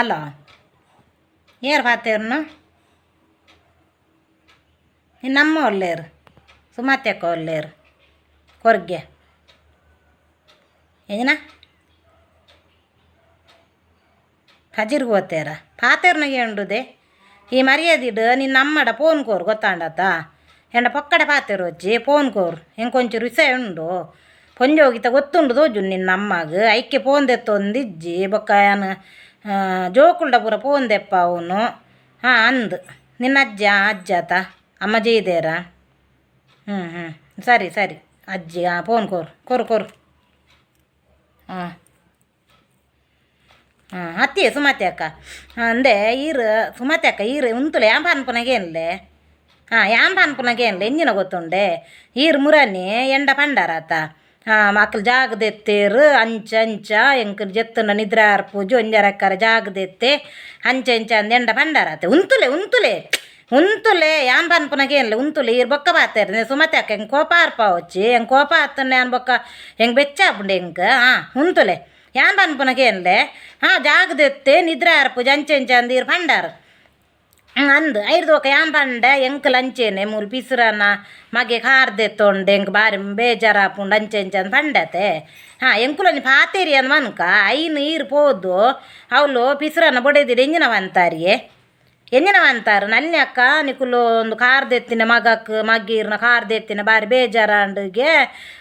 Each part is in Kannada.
ಅಲ್ಲ ಏರ್ ಬಾತೇವ್ರನ್ನ ನಮ್ಮ ಒಳ್ಳೆಯರು ಸುಮಾತ್ಯಕ್ಕ ಒಳ್ಳೆಯರು ಕೊರ್ಗೆ. ಏನ? ಹಜಿರ್ಗೆ ಓದ್ತೇರ ಪಾತೇವ್ರನ್ನ ಹೇಳುದೇ ಈ ಮರ್ಯಾದಿಡು ನಿನ್ನ ಅಮ್ಮಡ ಫೋನ್ ಕೋರು ಗೊತ್ತಾಂಡತ್ತ ಎಂಡ ಪಕ್ಕಡೆ ಪಾತೇರು ಹಚ್ಚಿ ಫೋನ್ ಕೋರು. ಹೆಂಗೆ ಕೊಂಚೂರು ವಿಷಯ ಉಂಡು? ಪೊಂಜೋಗಿತ ಗೊತ್ತುಂಡು ತೋಜು ನಿನ್ನ ಅಮ್ಮಗೆ ಐಕ್ಕೆ ಫೋನ್ ದೆತ್ತೊಂದಿಜ್ಜಿ, ಬೊಕ್ಕ ಏನು ಜೋಕುಲ್ಡ ಪೂರ ತೆಪ್ಪ ಅವನು. ಹಾಂ, ಅಂದು. ನಿನ್ನ ಅಜ್ಜ ಅಜ್ಜಾತ ಅಮ್ಮ ಜೈದೇರ ಹ್ಞೂ ಹ್ಞೂ ಸರಿ ಸರಿ. ಅಜ್ಜಿ ಹಾಂ ಫೋನ್ ಕೋರು, ಕೊರು ಕೊರು. ಹಾಂ. ಹಾಂ ಅತ್ತಿ ಸುಮತಿ ಅಕ್ಕ. ಅಂದೆ, ಈರು ಸುಮತಿ ಅಕ್ಕ, ಈರು, ಉಂತುಲೆ ಯಾಂಬಾನ್ ಅನ್ಪುನಗೆ ಏನ್ಲೆ? ಹಾಂ ಯಾಂಬಾನ್ ಅನ್ಪುನಗೆ ಏನ್ಲೆ? ಎಂಜಿನ ಗೊತ್ತುಂಡೆ? ಈರು ಮುರನಿ ಎಂಡ ಪಂಡಾರಾತ ಆಕಲ್ ಜಾಗ್ದೆತ್ತೇರ್ ಅಂಚಂಚ ಎಂಕುಲು ಜೆತ್ತುಂಡ ನಿದ್ರಾರ್ ಪೂಜಿ, ಒಂಜರಕ್ಕರ ಜಾಗ್ದೆತ್ತೆ ಅಂಚಂಚ ಅಂದ್ ಎಂಡ ಪಂಡರತೆ. ಉಂತುಲೆ ಉಂತುಲೆ ಉಂತುಲೆ, ಯಾನ್ ಪನ್ಪುನಗೆ ಏನ್ಲೆ, ಉಂತುಲೆ ಇರ್ ಬೊಕ್ಕ ಬಾತೇರ್ ಸುಮತಿ ಅಕ್ಕ ಹೆಂಗೆ ಕೋಪ ಅರ್ಪ ವಚ್ಚಿ ಹೆಂಗೆ ಕೋಪ ಆತನ್ನ ಯಾನ್ ಬೊಕ್ಕ, ಹೆಂಗೆ ಬೆಚ್ಚ ಆಪುಂಡೆ ಹೆಂಗೆ? ಹಾಂ, ಉಂತುಲೆ. ಯಾನ್ ಪನ್ಪುನಗೆ ಏನ್ಲೆ, ಹಾಂ, ಜಾಗ್ದೆತ್ತೆ, ನಿದ್ರಾರ್ ಪೂಜೆ ಅಂಚಂಚ ಅಂದೀರ್ ಪಂಡಾರ್. ಅಂದು, ಐದು ಒಕ ಯಾನ್ ಪಂಡ, ಎಂಕ್ ಲಂಚೇನೆ, ಮೂಲ್ ಪಿಸ್ರನ ಮಗೆ ಕಾರ್ದೆತ್ತೊಂಡು ಎಂಕ್ ಬಾರಿ ಬೇಜಾರಾಪುಂಡು ಅಂಚೆ ಅಂಚನ್ ಪಂಡತೆ. ಹಾಂ ಎಂಕುಲನಿ ಪಾತೇರಿ ಅಂದ್ ಮನ್ಕ, ಐನು ಈರು ಪೋದು ಅವಳು ಪಿಸ್ರನ ಎಂಜಿನ ಎಂಜಿನವಂತಾರಿಯೇ ಎಂಜಿನವಂತಾರು ನನ್ನ ಅಕ್ಕ, ನಿಕುಲು ಒಂದು ಕಾರ್ದೆತ್ತಿನ ಮಗಕ್ಕೆ ಮಗ್ಗೀರ್ನ ಕಾರ್ದೆತ್ತಿನ ಬಾರಿ ಬೇಜಾರಾಂಡಿಗೆ,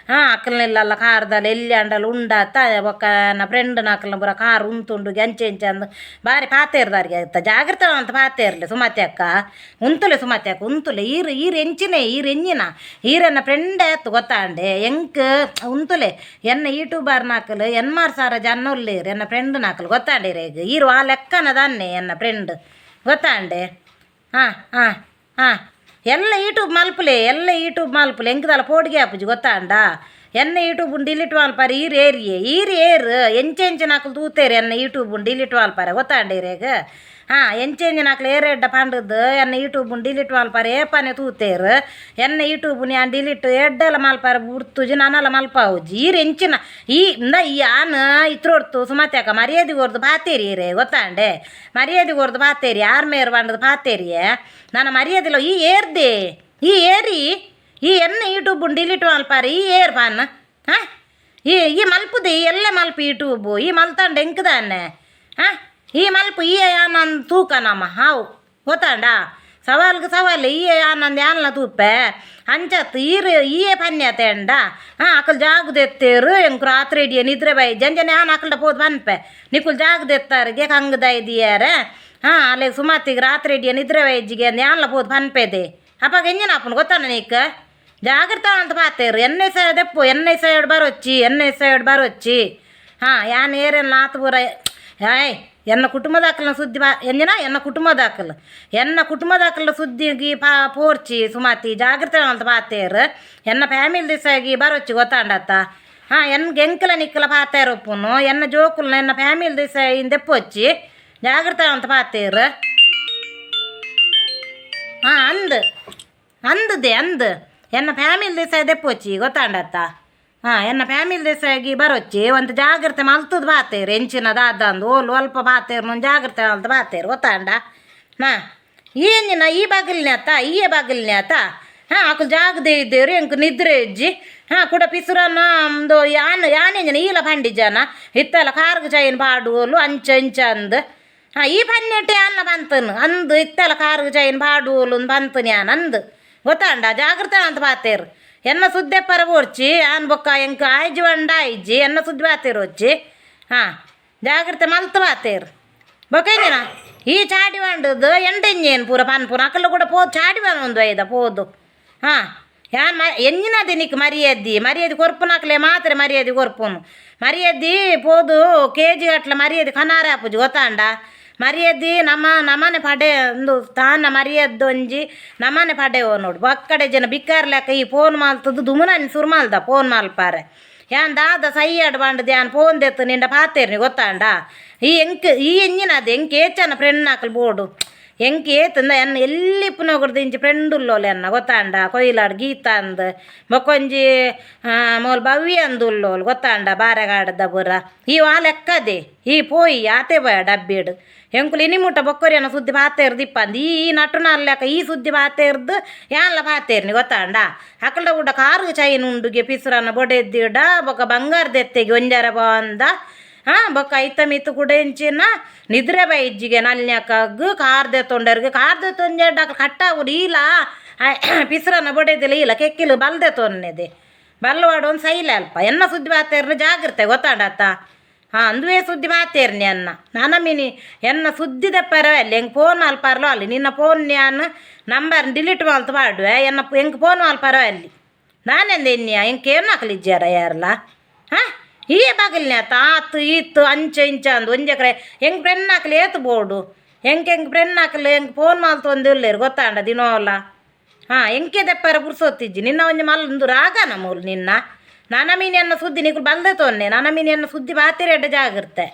ಹಾಂ ಅಕ್ಕಲ್ನೆಲ್ಲ ಕಾರ್ದಲ್ಲ ಎಲ್ಲಿ ಅಂಡಲ್ಲ ಉಂಡಾತ, ಒಕ್ಕ ನ ಫ್ರೆಂಡ್ ನಾಕಲ್ನ ಬರ ಕಾರ್ ಉಂತುಂಡುಗೆ ಅಂಚೆ ಅಂಚೆ ಅಂದು ಬಾರಿ ಪಾತೇರ್ದಾರಿಗೆ ಆಯ್ತಾ. ಜಾಗ್ರತೆ ಅಂತ ಪಾತೇರ್ಲಿ ಸುಮತಿ ಅಕ್ಕ. ಉಂತುಲೆ ಸುಮತಿ ಅಕ್ಕ, ಉಂತುಲೆ. ಈರು ಈರು ಎಂಚಿನೆ ಈರು ಎಂಜಿನ ಈರನ್ನ ಫ್ರೆಂಡ್ ಆಯ್ತು ಗೊತ್ತಾಂಡೆ. ಎಂಕ್ ಉಂತುಲೆ. ಎನ್ನ ಯೂಟ್ಯೂಬರ್ ನಾಕಲು ಎನ್ಮಾರ್ ಸಾರ ಜನ ಉಳ್ಳೇರು ಎನ್ನ ಫ್ರೆಂಡ್ ನಾಕಲು ಗೊತ್ತಾಂಡಿರ ಈಗ. ಈರು ಆ ಲೆಕ್ಕನ ದಾನ್ನೆ ಎನ್ನ ಫ್ರೆಂಡ್ ಗೊತ್ತಾಂಡೆ? ಹಾಂ ಹಾಂ ಹಾಂ ಎಲ್ಲ ಯೂಟ್ಯೂಬ್ ಮಲ್ಪಲೆ, ಎಲ್ಲ ಯೂಟ್ಯೂಬ್ ಮಲ್ಪಲೆ. ಎಂಕದಲ್ಲ ಪೋಡಿಗೆ ಆಪುಜಿ ಗೊತ್ತಾಂಡ? ಎನ್ನ ಯೂಟ್ಯೂಬ್ ಡಿಲೀಟ್ ಮಾಲ್ಪಾರೆ ಈರು ಏರಿಯೇ ಈರು ಏರು ಎಂಚೆ ಎಂಚೆ ನಾಕಲು ತೂತೇರಿ ಎನ್ನ ಯೂಟ್ಯೂಬ್ ಡಿಲೀಟ್ ಮಾಲ್ಪಾರೆ ಗೊತ್ತಾಂಡೀರೇಗ ಹಾಂ ಎಂಚೆ ಎಂಚೆ ನಾಕಲು ಏರೆಡ್ಡ ಪಂಡದ್ದು ಎನ್ನ ಯೂಟ್ಯೂಬ್ ಡಿಲೀಟ್ ಮಾಲ್ಪಾರೆ ಏಪನೆ ತೂತೇರು ಎನ್ನ ಯೂಟ್ಯೂಬ್ ನಾನು ಡಿಲೀಟ್ ಎಡ್ಡೆಲ್ಲ ಮಾಲ್ಪಾರೆ ಬುಡ್ತುಜಿ ನಾನೆಲ್ಲ ಮಲ್ಪಾವುಜಿ ಈರು ಎಂಚಿನ ಈ ಇಂದ ಈ ಆನ ಇತ್ರೊಡ್ತು ಸುಮತ್ಯಾಕ ಮರ್ಯಾದೆ ಹೊರ್ದು ಪಾತೇರಿ ರೇ ಗೊತ್ತಾಂಡೆ ಮರ್ಯಾದೆ ಹೊರ್ದು ಪಾತೇರಿ ಯಾರ ಮೇರ್ ಬಂಡದು ಪಾತೇರಿಯೇ ನನ್ನ ಮರ್ಯಾದಿಲ್ಲ ಈ ಏರ್ದೆ ಈ ಏರಿ ಈ ಎನ್ನ ಯೂಟ್ಯೂಬ್ ಡಿಲೀಟ್ ಮಲ್ಪಾರೆ ಈ ಏರ್ ಪಾನ್ ಹಾಂ ಈ ಈ ಮಲ್ಪುದು ಎಲ್ಲ ಮಲ್ಪು ಯೂಟ್ಯೂಬು ಈ ಮಲ್ತಂಡ ಎಂಕದಾನೆ ಹಾಂ ಈ ಮಲ್ಪು ಈ ಆನಂದ್ ತೂಕ ನಮ್ಮ ಹಾವು ಗೊತ್ತಾಂಡ ಸವಾಲ್ಗೆ ಸವಾಲ್ ಈ ಆನಂದ್ ಯಾನ್ಲ ತೂಪೆ ಅಂಚತ್ ಈರು ಈಯೇ ಪನ್ಯತೆ ಅಂಡ ಹಾಂ ಅಕಲ್ ಜಾಗದೆತ್ತೇರು ಎಂಕ್ ರಾತ್ರಿ ಇಡಿಯ ನಿದ್ರೆ ಬೈ ಜಂಜನೆ ಆನ್ ಅಕಲ್ಡ ಪೋದು ಬನ್ಪೆ ನಿಕುಲ್ ಜಾಗದೆತ್ತಾರಿಗೆ ಕಂಗದ ಇದೆಯಾರ ಹಾಂ ಅಲ್ಲಿ ಸುಮಾತಿಗೆ ರಾತ್ರಿ ಇಡಿಯ ನಿದ್ರೆ ವೈಜ್ಜಿಗೆ ಅಂದ್ ಯಾನ್ಲ ಪೋದು ಪನ್ಪೆದೆ ಅಪ್ಪಾಗ ಎಂಜಿನ ಅಪ್ಪನ ಗೊತ್ತಾನ ನೀಕ జాగ్రత్త అంత పాతేరు ఎన్ఐ సైడ్ ఎప్పు ఎన్ఐ సైడ్ బార్ వచ్చి ఎన్ఐ సైడ్ బార్ వచ్చి ಯಾನ್ ಏರೇನು ನಾತು ಬೂರ ಏಯ್ ಎನ್ನ ಕುಟುಂಬದಾಕಲ್ನ ಸುದ್ದಿ ಬಾ ಎಂಜಿನ ಎನ್ನ ಕುಟುಂಬದಾಕಲ್ ಎನ್ನ ಕುಟುಂಬದಾಕಲ್ನ ಸುದ್ದಿಗೆ ಪಾ ಪೋರ್ಚಿ, ಸುಮಾತಿ, ಜಾಗ್ರತೆ ಅಂತ ಪಾತೇರು ಎನ್ನ ಫ್ಯಾಮಿಲಿ ದಿಸಾಗಿ ಬರೊಚ್ಚಿ ಗೊತ್ತಾಂಡತ್ತ? ಹಾಂ ಎನ್ಗೆ ಎಂಕಲ ನಿಕ್ಕಲ ಪಾತೇರು ಒಪ್ಪುನು, ಎನ್ನ ಜೋಕುಲ್ನ ಎನ್ನ ಫ್ಯಾಮಿಲಿ ದಿಸ ಇಂದೆಪ್ಪೊಚ್ಚಿ ಜಾಗ್ರತೆ ಅಂತ ಪಾತೇರು ಹಾಂ, ಅಂದ್. ಅಂದದೆ, ಅಂದ್. ಎನ್ನ ಫ್ಯಾಮಿಲಿ ದಿವಸ ದೆಪ್ಪೊಚ್ಚಿ ಗೊತ್ತಾಂಡತ್ತ? ಹಾಂ, ಎನ್ನ ಫ್ಯಾಮಿಲಿ ದೇಸಾಗಿ ಬರೊಚ್ಚಿ, ಒಂದು ಜಾಗ್ರತೆ ಮಲ್ತದ ಬಾತೇರು ಎಂಚಿನ ದಾದಂದು ಓಲು ಅಲ್ಪ ಬಾತೇರು ಒಂದು ಜಾಗ್ರತೆ ಮಲ್ತ ಬಾತೇರು ಗೊತ್ತಾಂಡ? ಹಾಂ, ಏನಿನ ಈ ಬಾಗಿಲಿನ ಆತ, ಈ ಬಾಗಿಲಿನ ಆತ? ಹಾಂ ಅಕಲ್ ಜಾಗದೇ ಇದ್ದೇವ್ರಿ ಎಂಕ್ ನಿದ್ರೆ ಇಜ್ಜಿ. ಹಾಂ, ಕೂಡ ಪಿಸುರನ್ನ ಒಂದು ಯಾನ ಯಾನೇಂಜನ ಈಲ ಪಂಡಿಜನ ಇತ್ತಲ್ಲ ಕಾರ್ಗ ಚೈನ್ ಬಾಡುವಲು ಅಂಚ ಅಂಚ ಅಂದ. ಹಾಂ, ಈ ಪನ್ನೆಟ್ಟೆ ಅನ್ನ ಬಂತನು, ಅಂದು ಇತ್ತಲ್ಲ ಕಾರ್ಗ ಚೈನ್ ಬಾಡುವಲು ಬಂತನು ಯಾನ್ ಅಂದು. ಗೊತ್ತಾಂಡ? ಜಾಗ್ರತೆ ಅಂತ ಬಾತೇರು ಎನ್ನ ಸುದ್ದೆ ಪರವೂರ್ಚಿ ಆನ್ ಬೊಕ್ಕ ಎಂಕ ಆಯ್ಜಿ ಒಂಡ ಆಯ್ಜಿ ಎನ್ನ ಸುದ್ದಿ ಬಾತೇರು ಒಚ್ಚಿ ಹಾಂ ಜಾಗ್ರತೆ ಮಲ್ತ ಬಾತೇರು ಬೊಕ್ಕೇನ ಈ ಚಾಡಿ ವಂಡದು ಎಂಡೆಂಜೇನು ಪೂರ ಪನ್ ಪೂರ ಅಕ್ಕಲು ಕೂಡ ಪೋದು ಚಾಡಿ ಒಂದು ಐದ ಪೋದು ಹಾಂ ಯಾನ್ ಮ ಎಂಜಿನದಿ ನಿಕ್ ಮರ್ಯಾದಿ ಮರ್ಯಾದಿ ಕೊರ್ಪುನಾಕ್ಲೆ ಮಾತ್ರ ಮರ್ಯಾದಿ ಕೊರ್ಪುನು ಮರ್ಯಾದಿ ಪೋದು ಕೆ ಜಿ ಅಟ್ಲ ಮರ್ಯಾದಿ ಕನಾರ ಆಪುಜಿ ಗೊತ್ತಾಂಡ ಮರ್ಯಾದಿ ನಮ್ಮ ನಮ್ಮನೆ ಪಡೆ ಒಂದು ತಾನ ಮರ್ಯಾದ ಒಂಜಿ ನಮ್ಮನೆ ಪಡೆವು ನೋಡು. ಬಕ್ಕಡೆ ಜನ ಬಿಕ್ಕಾರ್ ಲೆಕ್ಕ ಈ ಫೋನ್ ಮಾಲ್ತದ್ದು ದುಮುನನಿ ಸುರ್ ಮಾಲ್ದ ಫೋನ್ ಮಾಲ್ಪಾರೆ ಯಾನ್ ದಾದ ಸೈಯಾಡ್ ಬಾಂಡದ ಯಾನ್ ಫೋನ್ ದೆತ್ತು ನಿಂಡ ಪಾತೇರ್ನಿ ಗೊತ್ತಾಂಡ? ಈ ಎಂಕ್ ಈ ಎಂಜಿನ ಅದ ಎಂಕ್ ಏಚನ ಫ್ರೆಂಡ್ ನಾಕಲ್ ಬೋಡು. ಎಂಕಿ ಏತಂದ ಎನ್ನ ಎಲ್ಲಿ ಪುನಗುಡ್ದು ಇಂಚಿ ಫ್ರೆಂಡ್ ಉಲ್ಲೋಲೆ ಅನ್ನ ಗೊತ್ತಾಂಡ? ಕೊಯ್ಲಾಡ್ ಗೀತ ಅಂದ್ ಬೊಕೊಂಜಿ ಮೋಲ್ ಭವ್ಯ ಅಂದ್ ಉಲ್ಲೋಲ್ ಗೊತ್ತಾಂಡ? ಬಾರೆಗಾಡದ ಬುರ. ಈ ವಾ ಲೆಕ್ಕದೆ ಈ ಪೋಯಿ ಆತೆ ಬಯ ಡಬ್ಬೇಡು. ಎಂಕುಲು ಬೊಕ್ಕರಿ ಅನ್ನೋ ಸುದ್ದಿ ಬಾತೆ ದಿಪ್ಪಂದ್ ಈ ಈ ನಟುನ ಅಲ್ಲೆಕ ಈ ಸುದ್ದಿ ಬಾತೆ ಇರ್ದು ಯಾಲ್ಲ ಬಾತೆ ಇರ್ನಿ ಗೊತ್ತಾಂಡ? ಅಕಲ್ಡ ಗುಡ್ಡ ಕಾರು ಚೈನ್ ಉಂಡುಗೆ ಪಿಸ್ರನ ಬೊಡೆದ್ದಿಡ ಬೊಕ್ಕ ಬಂಗಾರದ ಎತ್ತೆಗೆ ಒಂಜರ ಬಂದ. ಹಾಂ ಬೊಕ್ಕ ಐತ ಮಿತ್ತು ಕೂಡ ಎಂಚಿನ ನಿದ್ರೆ ಬೈಜ್ಜಿಗೆ ನಲ್ನ್ಯಾಕಗ್ ಕಾರ್ದೆ ತೊಂಡರ್ಗೆ ಕಾರ್ದೆ ಕಟ್ಟ ಕಟ್ಟಾಗುಡು ಇಲ್ಲ ಪಿಸ್ರನ ಬೊಡೆದಿಲ್ಲ ಇಲ್ಲ ಕೆಕ್ಕಿಲು ಬಲ್ದೆ ತೊನ್ನೆದೆ. ಬಲ್ಲವಾಡು ಒಂದು ಸೈಲ ಅಲ್ಪ ಎನ್ನ ಸುದ್ದಿ ಬಾತೇರ್ನ ಜಾಗ್ರತೆ ಗೊತ್ತಾಡತ್ತ ಹಾಂ, ಅಂದುವೇ ಸುದ್ದಿ ಮಾತೇರ್ನಿ ಅನ್ನ. ನಾನ ಮಿನಿ ಎನ್ನ ಸುದ್ದಿದ ಪರವಲ್ಲ ಹೆಂಗೆ ಫೋನ್ ಅಲ್ಲಿ ಪರ್ಲೋ ಅಲ್ಲಿ. ನಿನ್ನ ಫೋನ್ ನಾನು ನಂಬರ್ ಡಿಲೀಟ್ ಮಾಲ್ತು ಮಾಡುವೆ ಎನ್ನ ಹೆಂಗೆ ಫೋನ್ ಅಲ್ಲಿ ಪರವಲ್ಲಿ ನಾನೆಂದ ಎನ್ನಿಯ ಹೆಂಗೆ ಏನು ಹಾಕಲಿಜ್ಜಾರ ಯಾರಲ್ಲ ಹಾ ಈ ಬಾಗಿಲ್ನ ತಾತು, ಈತು, ಅಂಚ, ಇಂಚ ಅಂದು ಒಂಜೆ ಎಕರೆ ಹೆಂಗೆ ಬ್ರೆನ್ ಹಾಕಲಿ ಏತು ಬೋರ್ಡು ಹೆಂಗೆ ಹೆಂಗೆ ಬ್ರೆನ್ ಹಾಕಲಿ ಹೆಂಗೆ ಫೋನ್ ಮಾಲ್ತು ಒಂದು ಇಲ್ಲೇರು ಗೊತ್ತಾಂಡ ದಿನೋಲ್ಲ ಹಾಂ, ಹೆಂಗೆ ದೆಪ್ಪರ ಪುರ್ಸೊತ್ತಿಜ್ಜಿ? ನಿನ್ನ ಒಂದು ಮಲ್ಲೊಂದು ರಾಗ ಮೂಲು ನಿನ್ನ? ನಾನ ಮೀನಿಯನ್ನು ಸುದ್ದಿ ನೀವು ಬಂದ ತೊನ್ನೆ ನಾನ ಮೀನಿಯನ್ನು ಸುದ್ದಿ ಬಾತಿರೆಡ್ಡ ಜಾಗಿರ್ತೆ